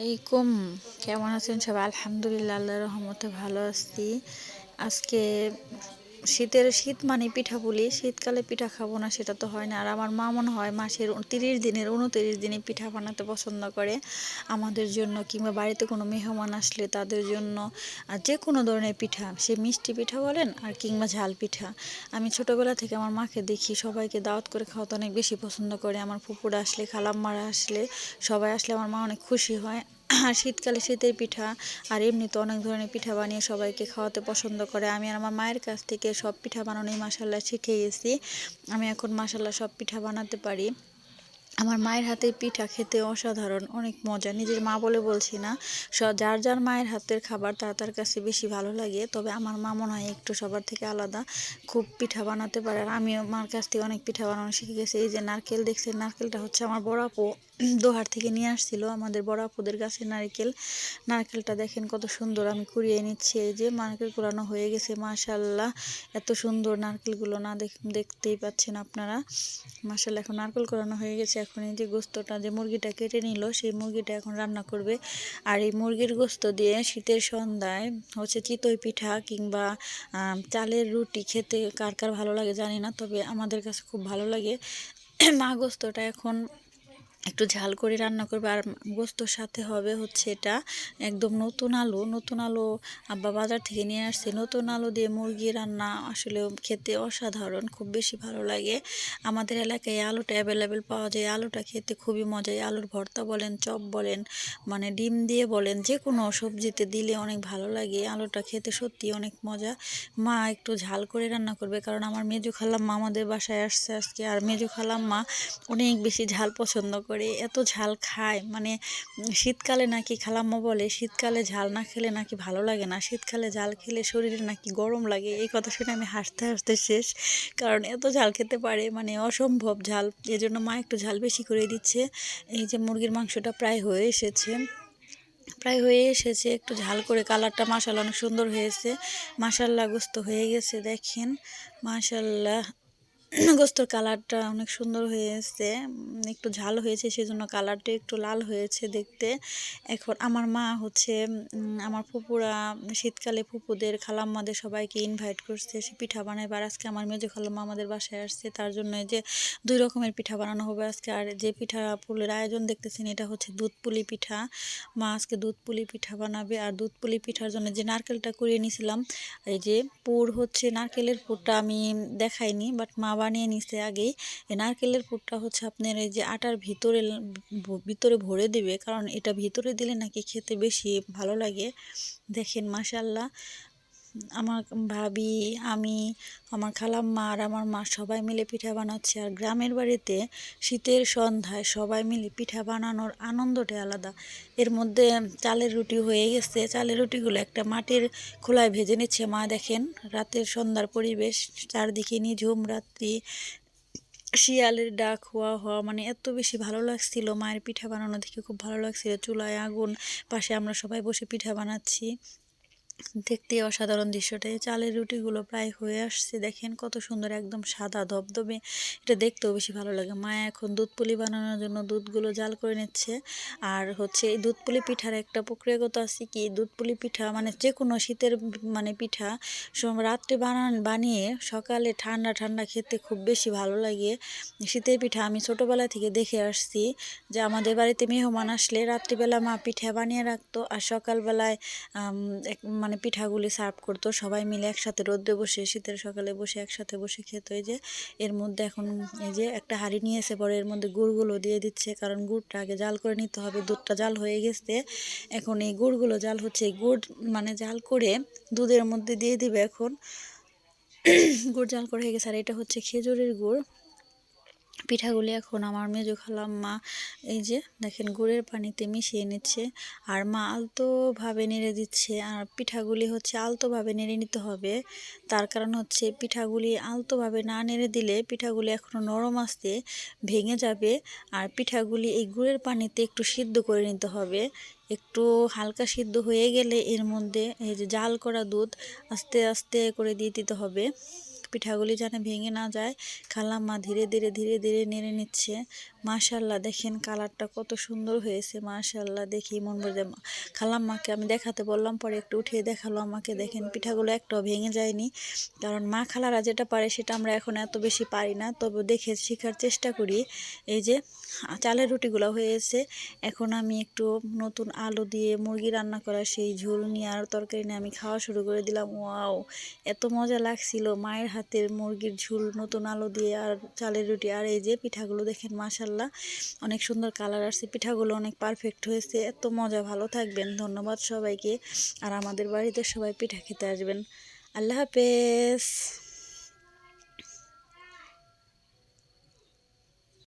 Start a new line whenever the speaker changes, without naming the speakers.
আলাইকুম। কেমন আছেন সবাই? আলহামদুলিল্লাহ আল্লাহ রহমতে ভালো আছি। আজকে শীতের শীত মানে পিঠা পুলি, শীতকালে পিঠা খাব না, সেটা তো হয় না। আর আমার মা মনে হয় মাসের তিরিশ দিনের, উনতিরিশ দিনে পিঠা বানাতে পছন্দ করে। আমাদের জন্য কিংবা বাড়িতে কোনো মেহমান আসলে তাদের জন্য, আর যে কোনো ধরনের পিঠা, সে মিষ্টি পিঠা বলেন আর কিংবা ঝাল পিঠা। আমি ছোটোবেলা থেকে আমার মাকে দেখি, সবাইকে দাওয়াত করে খাওয়াতে অনেক বেশি পছন্দ করে। আমার পুকুরা আসলে, খালাম্মারা আসলে, সবাই আসলে আমার মা অনেক খুশি হয়। আর শীতকালে শীতের পিঠা, আর এমনিতে অনেক ধরনের পিঠা বানিয়ে সবাইকে খাওয়াতে পছন্দ করে। আমি আর আমার মায়ের কাছ থেকে সব পিঠা বানানোই মাসাল্লাহ শিখে গেছি আমি এখন মাসাল্লাহ সব পিঠা বানাতে পারি। আমার মায়ের হাতে পিঠা খেতে অসাধারণ, অনেক মজা। নিজের মা বলে বলছি না যার যার মায়ের হাতের খাবার তার তার কাছে বেশি ভালো লাগে। তবে আমার মা মনে হয় একটু সবার থেকে আলাদা, খুব পিঠা বানাতে পারে। আর আমিও মার কাছ থেকে অনেক পিঠা বানানো শিখে গেছি। এই যে নারকেল দেখছি নারকেলটা হচ্ছে আমার বড় আপু। দোহার থেকে নিয়ে আসছিল আমাদের বড় আপুদের গাছের নারকেল। নারকেলটা দেখেন কত সুন্দর, আমি কুড়িয়ে নিচ্ছি। এই যে নারকেল কুড়ানো হয়ে গেছে মাশাল্লাহ এত সুন্দর নারকেলগুলো না দেখতেই পাচ্ছেন আপনারা। মাশাল্লাহ এখন নারকেল কুড়ানো হয়ে গেছে। এখন এই যে গোস্তটা, যে মুরগিটা কেটে নিল, সেই মুরগিটা এখন রান্না করবে। আর এই মুরগির গোস্ত দিয়ে শীতের সন্ধ্যায় হচ্ছে চিতই পিঠা কিংবা চালের রুটি খেতে কার কার ভালো লাগে জানি না, তবে আমাদের কাছে খুব ভালো লাগে। মা গোস্তটা এখন একটু ঝাল করে রান্না করবে। আর গোস্তর সাথে হবে হচ্ছে এটা একদম নতুন আলু। নতুন আলু আব্বা বাজার থেকে নিয়ে আসছে। নতুন আলু দিয়ে মুরগি রান্না আসলে খেতে অসাধারণ, খুব বেশি ভালো লাগে। আমাদের এলাকায় আলুটা অ্যাভেলেবেল পাওয়া যায়। আলুটা খেতে খুবই মজা আলুর ভর্তা বলেন, চপ বলেন মানে ডিম দিয়ে বলেন যে কোনো সবজিতে দিলে অনেক ভালো লাগে। আলুটা খেতে সত্যি অনেক মজা। মা একটু ঝাল করে রান্না করবে কারণ আমার মেজু খালাম্মা আমাদের বাসায় আসছে আজকে। আর মেজু খালাম্মা অনেক বেশি ঝাল পছন্দ করে। করে এত ঝাল খায়। মানে শীতকালে নাকি খালাম্মা বলে, শীতকালে ঝাল না খেলে নাকি ভালো লাগে না। শীতকালে ঝাল খেলে শরীরে নাকি গরম লাগে। এই কথা শুনে আমি হাসতে হাসতে শেষ। কারণ এত ঝাল খেতে পারে মানে অসম্ভব ঝাল। এজন্য মা একটু ঝাল বেশি করে দিচ্ছে। এই যে মুরগির মাংসটা প্রায় হয়ে এসেছে। প্রায় হয়ে এসেছে। একটু ঝাল করে কালারটা মাসাল্লা অনেক সুন্দর হয়েছে। মাসাল্লা হয়ে গেছে, দেখেন। মাসাল্লাহ গোস্তর কালারটা অনেক সুন্দর হয়েছে। একটু ঝাল হয়েছে, সেজন্য কালারটা একটু লাল হয়েছে দেখতে। এখন আমার মা হচ্ছে আমার ফুপুরা, শীতকালে ফুপুদের খালাম্মাদের সবাইকে ইনভাইট করছে, সে পিঠা বানায় বানাইবার। আজকে আমার মেজো খালাম্মা আমাদের বাসায় আসছে, তার জন্য যে দুই রকমের পিঠা বানানো হবে আজকে। আর যে পিঠা পুলের আয়োজন দেখতেছেন, এটা হচ্ছে দুধ পুলি পিঠা। মা আজকে দুধ পুলি পিঠা বানাবে, আর দুধ পুলি পিঠার জন্য যে নারকেলটা কুড়িয়ে নিয়েছিলাম, এই যে পুর হচ্ছে, নারকেলের পুরটা আমি দেখাইনি বাট মা বানিয়ে নিছে আগেই। নারকেলের পুরটা হচ্ছে আপনার এই যে আটার ভিতরে ভিতরে ভরে দেবে। কারণ এটা ভিতরে দিলে নাকি খেতে বেশি ভালো লাগে। দেখেন মাসাল্লাহ আমার ভাবি, আমি, আমার খালাম্মা আর আমার মা সবাই মিলে পিঠা বানাচ্ছে। আর গ্রামের বাড়িতে শীতের সন্ধ্যায় সবাই মিলে পিঠা বানানোর আনন্দটা আলাদা। এর মধ্যে চালের রুটি হয়ে গেছে। চালের রুটিগুলো একটা মাটির খোলায় ভেজে নিচ্ছে। মা দেখেন, রাতের সন্ধ্যার পরিবেশ, চারদিকে নিঝুম রাত্রি শিয়ালের ডাক হওয়া হওয়া মানে এত বেশি ভালো লাগছিল। মায়ের পিঠা বানানো দেখে খুব ভালো লাগছিল। চুলায় আগুন, পাশে আমরা সবাই বসে পিঠা বানাচ্ছি। দেখতে অসাধারণ দৃশ্যটাই চালের রুটিগুলো প্রায় হয়ে আসছে। দেখেন কত সুন্দর একদম সাদা ধবধবে। এটা দেখতেও বেশি ভালো লাগে। মা এখন দুধ পুলি বানানোর জন্য দুধগুলো জাল করে নিচ্ছে। আর হচ্ছে এই দুধ পুলি পিঠার একটা প্রক্রিয়াগত আছে কি, দুধ পুলি পিঠা মানে যে কোনো শীতের মানে পিঠা রাত্রে বানান বানিয়ে সকালে ঠান্ডা ঠান্ডা খেতে খুব বেশি ভালো লাগে। শীতের পিঠা আমি ছোটোবেলা থেকে দেখে আসছি যে আমাদের বাড়িতে মেহমান আসলে রাত্রিবেলা মা পিঠা বানিয়ে রাখতো। আর সকালবেলায় মানে পিঠাগুলি সার্ভ করতো। সবাই মিলে একসাথে রোদ্রে বসে, শীতের সকালে বসে একসাথে বসে খেত। এই যে, এর মধ্যে এখন এই যে একটা হাঁড়ি নিয়ে এসে পরে এর মধ্যে গুড়গুলো দিয়ে দিচ্ছে। কারণ গুড়টা আগে জাল করে নিতে হবে। দুধটা জাল হয়ে গেছে। এখন এই গুড়গুলো জাল হচ্ছে গুড় মানে জাল করে দুধের মধ্যে দিয়ে দিবে এখন। গুড় জাল করে হয়ে গেছে। আর এটা হচ্ছে খেজুরের গুড়। পিঠাগুলি এখন আমার মেজো খালাম্মা এই যে দেখেন গুড়ের পানিতে মিশিয়ে নিচ্ছে। আর মা আলতোভাবে নেড়ে দিচ্ছে, আর পিঠাগুলি হচ্ছে আলতোভাবে নেড়ে নিতে হবে। তার কারণ হচ্ছে পিঠাগুলি আলতোভাবে না নেড়ে দিলে পিঠাগুলি এখনও নরম আসতে ভেঙে যাবে, আর পিঠাগুলি এই গুড়ের পানিতে একটু সিদ্ধ করে নিতে হবে। একটু হালকা সিদ্ধ হয়ে গেলে এর মধ্যে এই যে জাল করা দুধ আস্তে আস্তে করে দিয়ে দিতে হবে। পিঠাগুলি যেন ভেঙে না যায়। খালাম্মা ধীরে ধীরে ধীরে ধীরে নেড়ে নিচ্ছে। মাশাল্লাহ দেখেন কালারটা কত সুন্দর হয়েছে মাশাল্লাহ দেখি মন বলে খালাম্মাকে আমি দেখাতে বললাম, পরে একটু উঠিয়ে দেখাল আমাকে। দেখেন পিঠাগুলো একটাও ভেঙে যায়নি। কারণ মা খালারা যেটা পারে সেটা আমরা এখন এত বেশি পারি না। তবে দেখে শেখার চেষ্টা করি। এই যে, চালের রুটিগুলো হয়েছে। এখন আমি একটু নতুন আলু দিয়ে মুরগি রান্না করা, সেই ঝোল নিয়ে আর তরকারি নিয়ে আমি খাওয়া শুরু করে দিলাম। ওয়াও, এত মজা লাগছিল। মায়ের হাতের মুরগির ঝুল, নতুন আলো দিয়ে আর চালের রুটি আর এই যে পিঠাগুলো দেখেন মাশাল্লাহ, অনেক সুন্দর কালার আসছে। পিঠাগুলো অনেক পারফেক্ট হয়েছে, এত মজা, ভালো থাকবেন। ধন্যবাদ সবাইকে। আর আমাদের বাড়িতে সবাই পিঠা খেতে আসবেন। আল্লাহ হাফেজ।